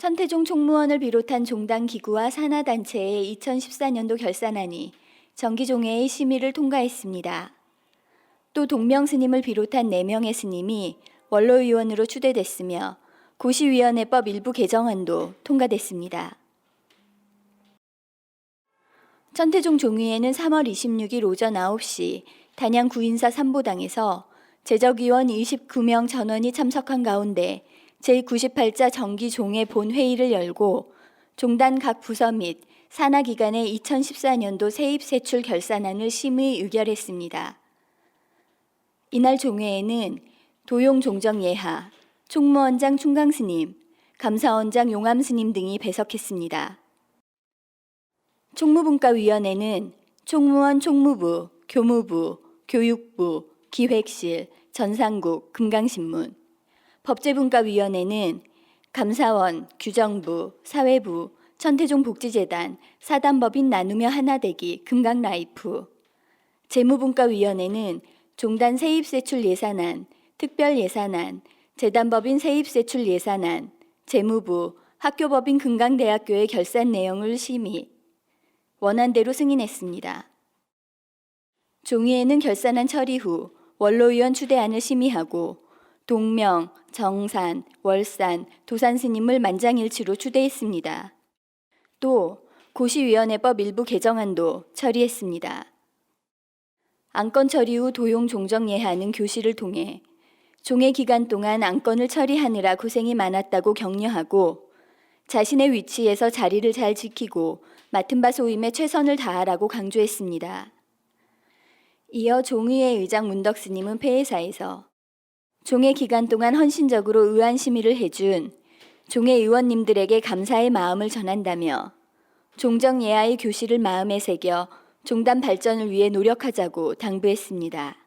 천태종 총무원을 비롯한 종단 기구와 산하단체의 2014년도 결산안이 정기종회의 심의를 통과했습니다. 또 동명 스님을 비롯한 4명의 스님이 원로위원으로 추대됐으며 고시위원회법 일부 개정안도 통과됐습니다. 천태종 종의회는 3월 26일 오전 9시 단양 구인사 삼보당에서 제적위원 29명 전원이 참석한 가운데 제98자 정기 종회 본회의를 열고 종단 각 부서 및 산하기관의 2014년도 세입 세출 결산안을 심의 의결했습니다. 이날 종회에는 도용 종정 예하, 총무원장 충강스님, 감사원장 용암스님 등이 배석했습니다. 총무분과위원회는 총무원 총무부, 교무부, 교육부, 기획실, 전상국, 금강신문, 법제분과위원회는 감사원, 규정부, 사회부, 천태종 복지재단, 사단법인 나누며 하나되기, 금강라이프, 재무분과위원회는 종단 세입세출 예산안, 특별 예산안, 재단법인 세입세출 예산안, 재무부, 학교법인 금강대학교의 결산 내용을 심의, 원안대로 승인했습니다. 종의회는 결산안 처리 후 원로위원 추대안을 심의하고 동명, 정산, 월산, 도산 스님을 만장일치로 추대했습니다. 또 고시위원회법 일부 개정안도 처리했습니다. 안건 처리 후 도용 종정 예하는 교실을 통해 종회 기간 동안 안건을 처리하느라 고생이 많았다고 격려하고 자신의 위치에서 자리를 잘 지키고 맡은 바 소임에 최선을 다하라고 강조했습니다. 이어 종의회 의장 문덕 스님은 폐회사에서 종회 기간 동안 헌신적으로 의안 심의를 해준 종회 의원님들에게 감사의 마음을 전한다며 종정 예하의 교실을 마음에 새겨 종단 발전을 위해 노력하자고 당부했습니다.